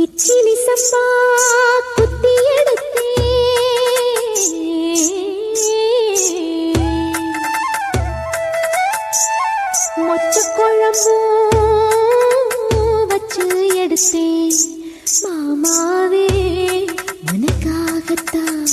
கிச்சிலி சப்பா குத்தி எடுத்தே மொச்ச குழம்பு வச்சு எடுத்தேன். மாமாவே உனக்காகத்தான்.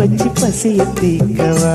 வச்சு பசிய தீக்கவா?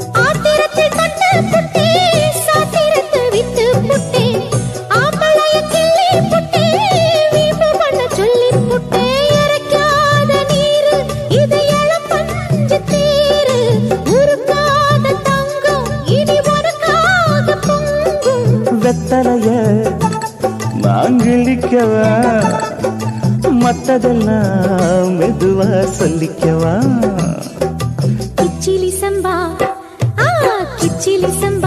தலைய வெத்தலைய மாங்கிழிக்கவா மத்ததெல்லாம் மெதுவா சொல்லிக்கவா? கிச்சிலி சம்பா கிச்சிலி சம்பா.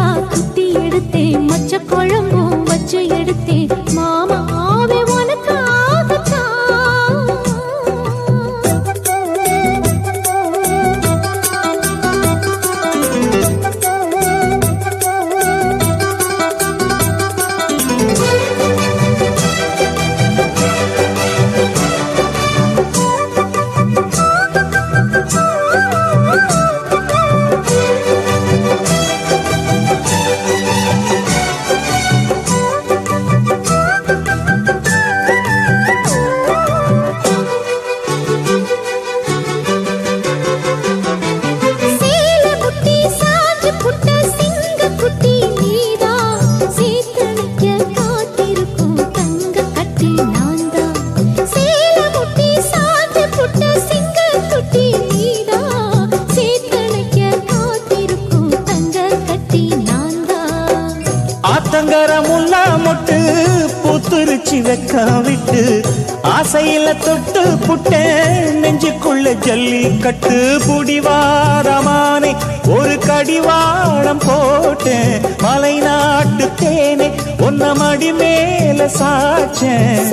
பூத்துருச்சி வெக்காவிட்டு ஆசையில தொட்டு புட்டேன். நெஞ்சுக்குள்ள ஜல்லி கட்டு புடிவாரமானே ஒரு கடிவாளம் போட்டேன். மலை நாட்டு தேனே ஒன்ன மடி மேல சாச்சேன்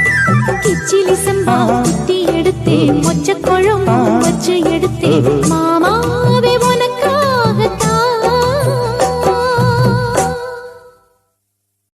கிச்சிலி சம்பா குத்தி எடுத்தேன். மொச்ச குழம்பு வச்சு எடுத்தேன். மாமா.